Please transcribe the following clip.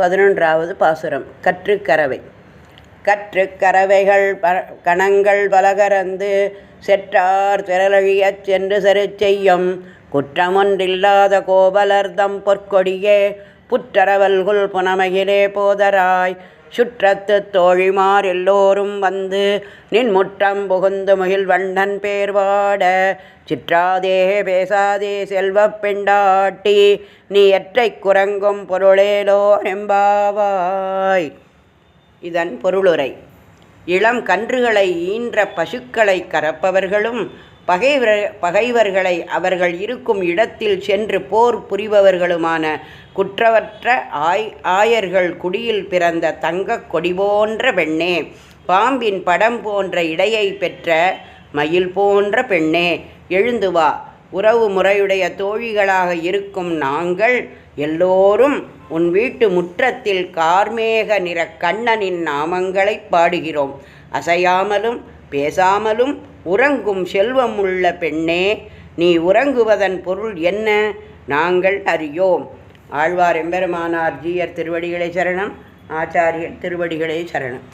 பதினொன்றாவது பாசுரம் கற்றுக்கறவை கற்றுக்கறவைகள் ப கணங்கள் பலகரந்து செற்றார் திரளழியச் சென்று செருச்செய்யும் குற்றமொன்றில்லாத கோபலர்தம் பொற்கொடியே புற்றரவல்குள் புனமகிலே போதராய். சுற்றத்து தோழிமார் எல்லோரும் வந்து நின் முற்றம் புகுந்து முகில் வண்ணன் பேர்வாட சிற்றாதே பேசாதே செல்வப் பெண்டாட்டி நீ எற்றைக் குரங்கும் பொருளேலோ எம்பாவாய் இதன் பொருளுரை. இளம் கன்றுகளை ஈன்ற பசுக்களை கறப்பவர்களும் பகைவர் பகைவர்களை அவர்கள் இருக்கும் இடத்தில் சென்று போர் புரிபவர்களுமான குற்றவற்ற ஆய் ஆயர்கள் குடியில் பிறந்த தங்கக் கொடி போன்ற பெண்ணே பாம்பின் படம் போன்ற இடையை பெற்ற மயில் போன்ற பெண்ணே எழுந்து வா. உறவு முறையுடைய தோழிகளாக இருக்கும் நாங்கள் எல்லோரும் உன் வீட்டு முற்றத்தில் கார்மேக நிற கண்ணனின் நாமங்களை பாடுகிறோம். அசையாமலும் பேசாமலும் உறங்கும் செல்வமுள்ள பெண்ணே நீ உறங்குவதன் பொருள் என்ன? நாங்கள் அறியோம். ஆழ்வார் எம்பெருமானார் ஜீயர் திருவடிகளை சரணம் ஆச்சாரியர் திருவடிகளே சரணம்.